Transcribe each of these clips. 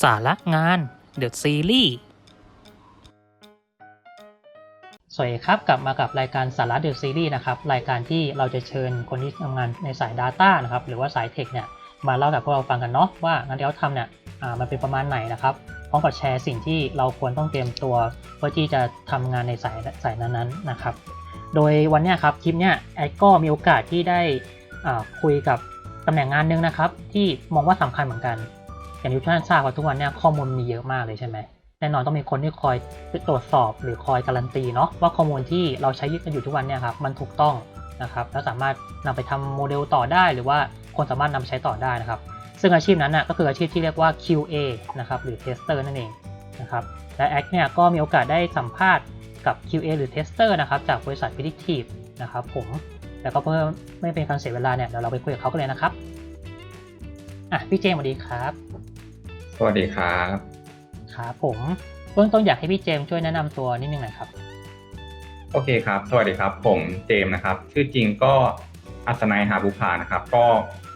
สาระงาน The Series สวัสดีครับ กลับมากับรายการสาระ The Series นะครับ รายการที่เราจะเชิญคนที่ทำงานในสาย Data นะครับ หรือว่าสายเทคเนี่ย มาเล่ากับพวกเราฟังกันเนาะว่างานที่เขาทำเนี่ยมันเป็นประมาณไหนนะครับพร้อมกับแชร์สิ่งที่เราควรต้องเตรียมตัวเพื่อที่จะทำงานในสายสายนั้นๆนะครับ โดยวันนี้ครับคลิปเนี้ยแอดก็มีโอกาสที่ได้คุยกับตำแหน่งงานหนึงนะครับ ที่มองว่าสำคัญเหมือนกัน อย่างที่ท่านทราบว่าทุกวันเนี้ยข้อมูลมีเยอะมากเลยใช่ไหมแน่นอนต้องมีคนที่คอยตรวจสอบหรือคอยการันตีเนาะว่าข้อมูลที่เราใช้ยึดกันอยู่ทุกวันเนี่ยครับมันถูกต้องนะครับแล้วสามารถนำไปทำโมเดลต่อได้ หรือว่าคนสามารถนำไปใช้ต่อได้นะครับ ซึ่งอาชีพนั้นน่ะก็คืออาชีพที่เรียกว่า QA นะครับหรือ Tester นั่นเองนะครับและแอคเนี่ยก็มีโอกาสได้สัมภาษณ์กับ QA หรือ Tester นะครับจากบริษัท Predictive นะครับผมแล้วก็เพื่อไม่เป็นการเสียเวลาเนี่ยเดี๋ยวเราไปคุยกับเขากันเลยนะครับอะพี่เจมสวัสดีครับ วัสดีครับครับผมเบื้องต้นอยากให้พี่เจมส์ช่วยแนะนำตัวนิดนึงหน่อยครับ โอเคครับ สวัสดีครับ ผมเจมส์นะครับ ชื่อจริงก็อัศนัยหาบุภานะครับ ก็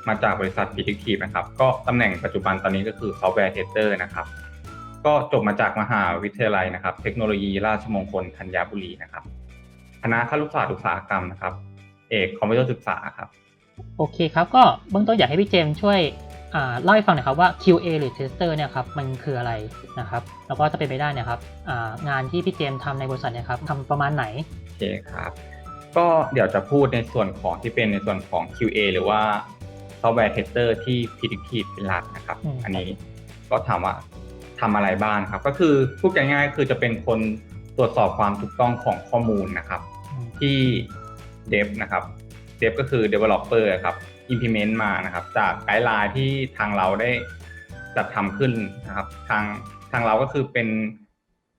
มาจากบริษัท Predictive นะครับ ก็ตำแหน่งปัจจุบันตอนนี้ก็คือ Software Tester นะครับ ก็จบมาจากมหาวิทยาลัยนะครับ เทคโนโลยีราชมงคลธัญบุรีนะครับ คณะครุศาสตร์อุตสาหกรรมนะครับ เอกคอมพิวเตอร์ศึกษาครับ โอเคครับ ก็เบื้องต้นอยากให้พี่เจมส์ช่วยอ่า เล่าให้ฟังหน่อยครับว่า QA หรือ Tester เนี่ยครับมันคืออะไรนะครับ แล้วก็ถ้าเป็นไปได้เนี่ยครับอ่างานที่พี่เจมส์ทำในบริษัทเนี่ยครับทำประมาณไหนโอเคครับ ก็เดี๋ยวจะพูดในส่วนของที่เป็นในส่วนของ QA หรือว่า Software Tester ที่ Predictive เป็นหลักนะครับอืมอันนี้ก็ถามว่าทำอะไรบ้างครับ ก็คือพูดง่ายๆคือจะเป็นคนตรวจสอบความถูกต้องของข้อมูลนะครับอืมที่ Dev นะครับ Dev ก็คือ Developer ครับ implement มานะครับ จากไกด์ไลน์ที่ทางเราได้จัดทำขึ้นนะครับ ทางทางเราก็คือเป็น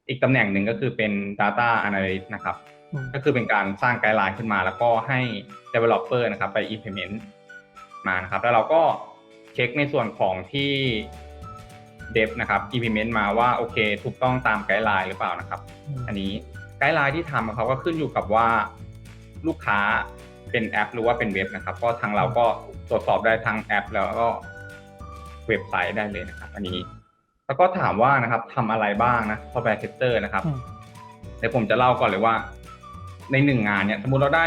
อีกตำแหน่งหนึ่งก็คือเป็น Data Analyst นะครับอืมก็คือเป็นการสร้างไกด์ไลน์ขึ้นมา แล้วก็ให้ developer นะครับ ไป implement มานะครับ แล้วเราก็เช็คในส่วนของที่ dev นะครับ implement มาว่าโอเคถูกต้องตามไกด์ไลน์หรือเปล่านะครับ อันนี้ไกด์ไลน์ที่ทำเขาก็ขึ้นอยู่กับว่าลูกค้า เป็นแอป หรือว่าเป็นเว็บนะครับ ก็ทางเราก็ตรวจสอบได้ทั้งแอป แล้วก็เว็บไซต์ได้เลยนะครับ อันนี้ แล้วก็ถามว่านะครับทำอะไรบ้างนะ software tester นะครับอืมเดี๋ยวผมจะเล่าก่อนเลยว่า ในหนึ่งงานเนี่ยสมมติเราได้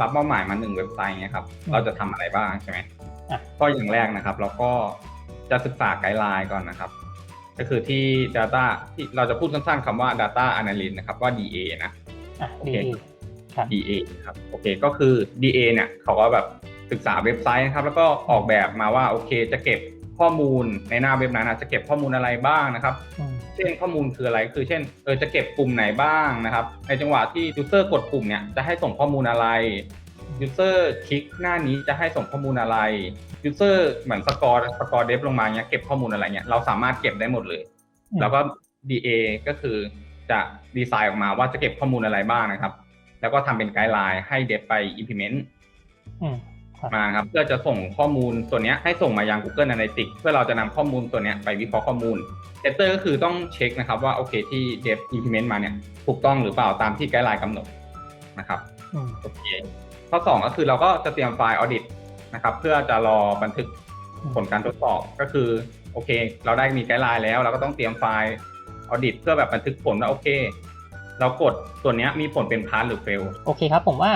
รับมอบหมายมาหนึ่งเว็บไซต์เนี่ยครับอืมเราจะทำอะไรบ้างใช่ไหมอะก็อย่างแรกนะครับ เราก็จะศึกษาไกด์ไลน์ก่อนนะครับ ก็คือที่ Data ที่เราจะพูดสั้นๆคำว่า Data Analyst นะครับว่า DA นะอะโอดีเคดีครับ DA ครับโอเคก็คือ DA เนี่ยเขาก็แบบศึกษาเว็บไซต์นะครับแล้วก็ออกแบบมาว่าโอเคจะเก็บข้อมูลในหน้าเว็บนั้นนะจะเก็บข้อมูลอะไรบ้างนะครับอืมเช่นข้อมูลคืออะไรคือ เช่นเออจะเก็บกลุ่มไหนบ้างนะครับ ในจังหวะที่ user กดปุ่มเนี่ยจะให้ส่งข้อมูลอะไร user คลิกหน้านี้จะให้ส่งข้อมูลอะไร user เหมือนสกอร์สกอร์เดฟลงมาเนี่ยเก็บข้อมูลอะไรเนี่ยเราสามารถเก็บได้หมดเลยอืมแล้วก็ DA ก็คือจะดีไซน์ออกมาว่าจะเก็บข้อมูลอะไรบ้างนะครับ แล้วก็ทำเป็นไกด์ไลน์ให้เดฟไป implement อืมครับมาครับเพื่อจะส่งข้อมูลส่วนเนี้ยให้ส่งมายัง Google Analytics เพื่อเราจะนำข้อมูลส่วนเนี้ยไปวิเคราะห์ข้อมูลเ e เตอร์ก็คือต้องเช็คนะครับว่าโอเคที่ Dev implement มาเนี่ยถูกต้องหรือเปล่าตามที่ไกด์ไลน์กำหนดนะครับอืมโอเคข้อสองก็คือเราก็จะเตรียมไฟล์ audit นะครับเพื่อจะรอบันทึกผลการทดสอบก็คือโอเค เราได้มีไกด์ไลน์แล้ว เราก็ต้องเตรียมไฟล์ audit เพื่อแบบบันทึกผลว่าโอเค เรากดส่วนเนี้ยมีผลเป็นพาร์หรือ fail โอเคครับผมว่า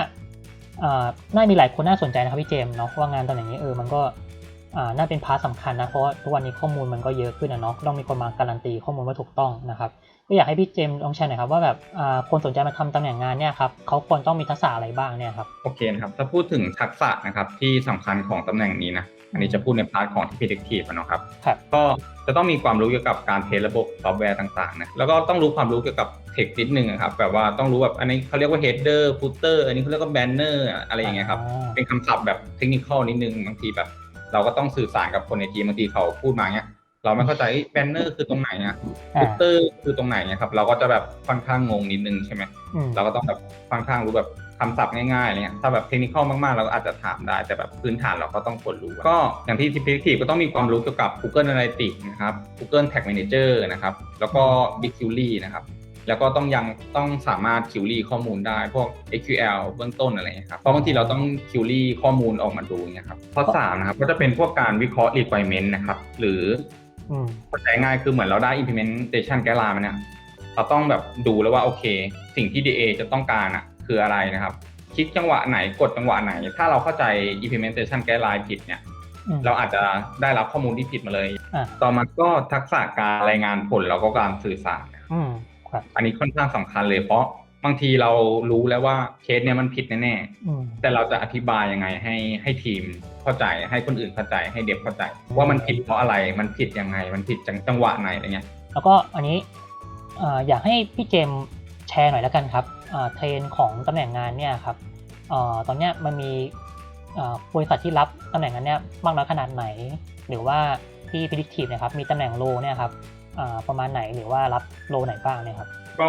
อ่าน่ามีหลายคนน่าสนใจนะครับพี่เจมส์เนาะว่างานตำแหน่งนี้เออมันก็อ่าน่าเป็นพาร์ทสำคัญนะเพราะว่าทุกวันนี้ข้อมูลมันก็เยอะขึ้นนะเนาะต้องมีคนมาการันตีข้อมูลว่าถูกต้องนะครับก็อยากให้พี่เจมส์ลองแชร์หน่อยครับว่าแบบอ่าคนสนใจมาทำตำแหน่งงานเนี่ยครับเขาควรต้องมีทักษะอะไรบ้างเนี่ยครับโอเคนะครับถ้าพูดถึงทักษะนะครับที่สำคัญของตำแหน่งนี้นะอันนี้จะพูดในพาร์ทของที่ predictive อะเนาะครับครับก็จะต้องมีความรู้เกี่ยวกับการเทสระบบซอฟต์แวร์ต่างๆนะแล้วก็ต้องรู้ความรู้เกี่ยวกับ เทคนิดนึงอะครับแบบว่าต้องรู้แบบอันนี้เขาเรียกว่า header footer อันนี้เขาเรียกว่า banner อะไรอย่างเงี้ยครับเป็นคำศัพท์แบบเทคนิคอลนิดนึงบางทีแบบ เราก็ต้องสื่อสารกับคนในทีมบางทีเขาพูดมาเนี้ยเราไม่เข้าใจแบนเนอร์คือตรงไหนอะอ่าฟุตเตอร์คือตรงไหนเนี่ยครับเราก็จะแบบค่อนข้างงงนิดนึงใช่ไหมอืมเราก็ต้องแบบค่อนข้างรู้แบบคำศัพท์ง่ายๆอะไรเงี้ยถ้าแบบเทคนิคอลมากๆ เราก็อาจจะถามได้ แต่แบบพื้นฐานเราก็ต้องควรรู้ ก็อย่างที่ Predictive ก็ต้องมีความรู้เกี่ยวกับ Google Analytics นะครับ Google Tag Manager นะครับ แล้วก็ BigQuery นะครับ แล้วก็ต้องยังต้องสามารถ query ข้อมูลได้ พวก SQL เบื้องต้นอะไรเงี้ยครับ เพราะบางทีเราต้อง query ข้อมูลออกมาดูเงี้ยครับ ข้อ3นะครับก็จะเป็นพวกการวิเคราะห์ requirement นะครับ หรืออืมเข้าใจง่ายคือเหมือนเราได้ implementation guideline มาเนี่ยเราต้องแบบดูแล้วว่าโอเค สิ่งที่ DA จะต้องการอะคืออะไรนะครับคลิกจังหวะไหนกดจังหวะไหน ถ้าเราเข้าใจ implementation guideline ผิดเนี่ยอืมเราอาจจะได้รับข้อมูลที่ผิดมาเลยอะต่อมาก็ทักษะการรายงานผลแล้วก็การสื่อสารนะครับ อืมครับอันนี้ค่อนข้างสำคัญเลยเพราะบางทีเรารู้แล้วว่าเคสเนี่ยมันผิดแน่อืมๆแต่เราจะอธิบายยังไงให้ให้ทีมเข้าใจให้คนอื่นเข้าใจให้เด็กเข้าใจ ว่ามันผิดเพราะอะไรมันผิดยังไง มันผิดจังจังหวะไหนอะไรเงี้ยแล้วก็อันนี้เอ่ออยากให้พี่เจมส์แชร์หน่อยแล้วกันครับเอ่อเทรนด์ของตำแหน่งงานเนี่ยครับเอ่อตอนเนี้ยมันมีเอ่อบริษัทที่รับตำแหน่งนั้นเนี่ยมากน้อยขนาดไหน หรือว่าที่ predictive เนะครับมีตำแหน่งโลเนี่ยครับเอ่อ ประมาณไหนหรือว่ารับโลไหนบ้างเนี่ยครับ ก็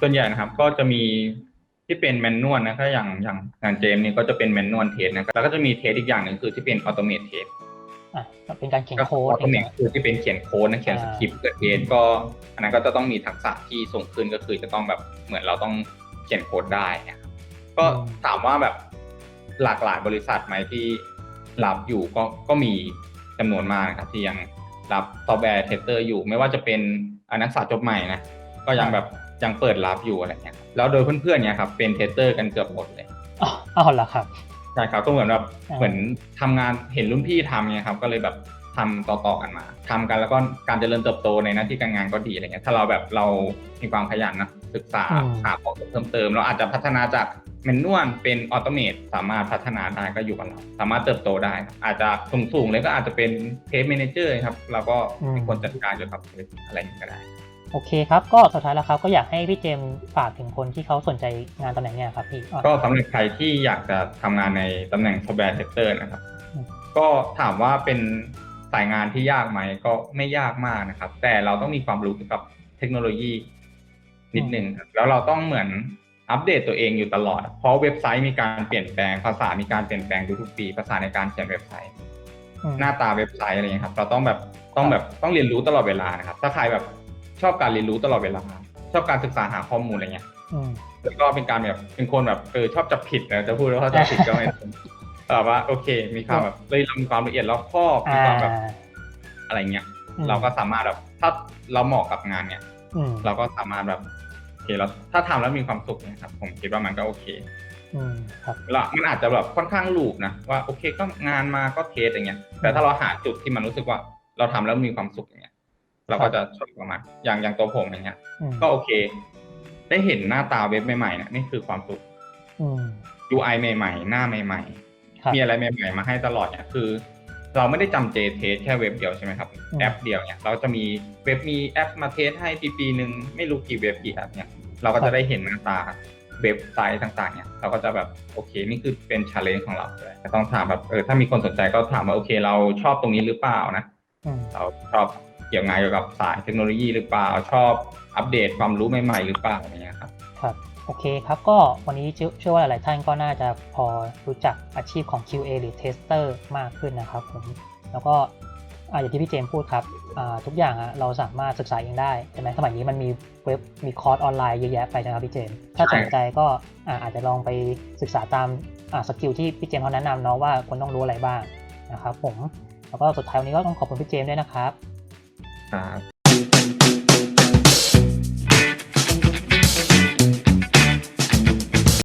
ส่วนใหญ่นะครับก็จะมีที่เป็นแมนนวลนะถ้าอย่างอย่างงานเจมส์นี่ก็จะเป็นแมนนวลเทสนะครับแล้วก็จะมีเทสอีกอย่างหนึ่งคือที่เป็นออโตเมทเทสอะก็เป็นการเขียนก็โค้อดอโตเมทคือที่เป็นเขียนโค้ดนะเขียนสอ่าคริปต์เกิดเทสก็อันนั้นก็จะต้องมีทักษะที่สูงขึ้นก็คือจะต้องแบบเหมือนเราต้องเขียนโค้ดได้นะครับก็ถามว่าแบบหลากหลายบริษัทไหมที่รับอยู่ก็ก็มีจำนวนมากนะครับที่ยัง รับซอฟต์แวร์เทสเตอร์อยู่ ไม่ว่าจะเป็นอ่านักศึกษาจบใหม่นะก็ยังแบบยังเปิดรับอยู่อะไรเงี้ยครับแล้วโดยเพื่อนๆเนี่ยครับเป็นเทสเตอร์กันเกือบหมดเลยอ๋อเอาละครับใช่ครับก็เหมือนแบบอ่าเหมือนทำงานเห็นรุ่นพี่ทำเนี่ยครับก็เลยแบบทำต่อๆกันมาทำกันแล้วก็การเจริญเติบโตในหน้าที่การงานก็ดีอะไรเงี้ยถ้าเราแบบเรามีความขยันนะ ศึกษาหาข้อมูลเพิ่มเติม เราอาจจะพัฒนาจากเมนนวลเป็นออโตเมตสามารถพัฒนาได้ก็อยู่กับเรา สามารถเติบโตได้ครับอาจจะสูงๆเลยก็อาจจะเป็นเทสเมนเจอร์ครับ เราก็เป็นคนจัดการเกี่ยวกับอะไรอย่างเงี้ยก็ได้ โอเคครับ ก็สุดท้ายแล้วครับก็อยากให้พี่เจมส์ฝากถึงคนที่เขาสนใจงานตำแหน่งเนี่ยครับพี่อะก็สำหรับใครที่อยากจะทำงานในตำแหน่ง software tester นะครับอืมก็ถามว่าเป็นสายงานที่ยากไหมก็ไม่ยากมากนะครับ แต่เราต้องมีความรู้เกี่ยวกับเทคโนโลยี นิดนึงครับแล้วเราต้องเหมือนอัปเดตตัวเองอยู่ตลอด เพราะเว็บไซต์มีการเปลี่ยนแปลงภาษามีการเปลี่ยนแปลงทุกๆปีภาษาในการเขียนเว็บไซต์อืมหน้าตาเว็บไซต์อะไรอย่างเงี้ยครับ เราต้องแบบต้องแบบต้องเรียนรู้ตลอดเวลานะครับ ถ้าใครแบบชอบการเรียนรู้ตลอดเวลา ชอบการศึกษาหาข้อมูลอะไรเงี้ยอืมแล้วก็เป็นการแบบเป็นคนแบบเออชอบจับผิดนะจะพูดว่าจับผิดก็ไม่ถูกแต่ว่าโอเค มีความแบบเลยเรามีความละเอียดรอบคอบมีอ่าความแบบอะไรเงี้ยอืมเราก็สามารถแบบถ้าเราเหมาะกับงานเนี่ยอืม เราก็สามารถแบบโอเคเราถ้าทำแล้วมีความสุขเนี่ยครับ ผมคิดว่ามันก็โอเคอืมครับแล้วมันอาจจะแบบค่อนข้างลูปนะว่าโอเคก็งานมาก็เทสอย่างเงี้ย แต่ถ้าเราหาจุดที่มันรู้สึกว่า เราทำแล้วมีความสุขอย่างเงี้ย เราก็จะชอบกับมันอย่างอย่างตัวผมอย่างเงี้ยอืมก็โอเค ได้เห็นหน้าตาเว็บใหม่ๆเนี่ยนี่คือความสุขอืม UI ใหม่ ๆ หน้าใหม่ครับๆมีอะไรใหม่ ๆ มาให้ตลอดเนี่ยคือ เราไม่ได้จำเจเทสแค่เว็บเดียวใช่ไหมครับอืมแอปเดียวเนี่ยเราจะมีเว็บมีแอปมาเทสให้ปีปีๆหนึ่งไม่รู้กี่เว็บกี่แอปเนี่ยเราก็จะได้เห็นหน้าตาเว็บไซต์ต่างๆเนี่ยเราก็จะแบบโอเคนี่คือเป็นชาเลนจ์ของเราเลยแต่ต้องถามแบบเออถ้ามีคนสนใจก็ถามว่าโอเค เราชอบตรงนี้หรือเปล่านะอืมเราชอบเกี่ยวงานเกี่ยวกับสายเทคโนโลยีหรือเปล่าชอบอัปเดตความรู้ใหม่ๆหรือเปล่าอะไรเงี้ย ครับโอเคครับก็วันนี้เชื่อว่าหลายๆท่านก็น่าจะพอรู้จักอาชีพของ QA หรือ Tester มากขึ้นนะครับผมแล้วก็อย่างที่พี่เจมส์พูดครับทุกอย่างเราสามารถศึกษาเองได้ใช่ไหมสมัยนี้มันมีเว็บมีคอร์สออนไลน์เยอะแยะไปนะครับพี่เจมส์ถ้าสนใจก็อาจจะลองไปศึกษาตามสกิลที่พี่เจมส์เขาแนะนำเนาะว่าควรต้องรู้อะไรบ้างนะครับผมแล้วก็สุดท้ายวันนี้ก็ต้องขอบคุณพี่เจมส์ด้วยนะครับครับ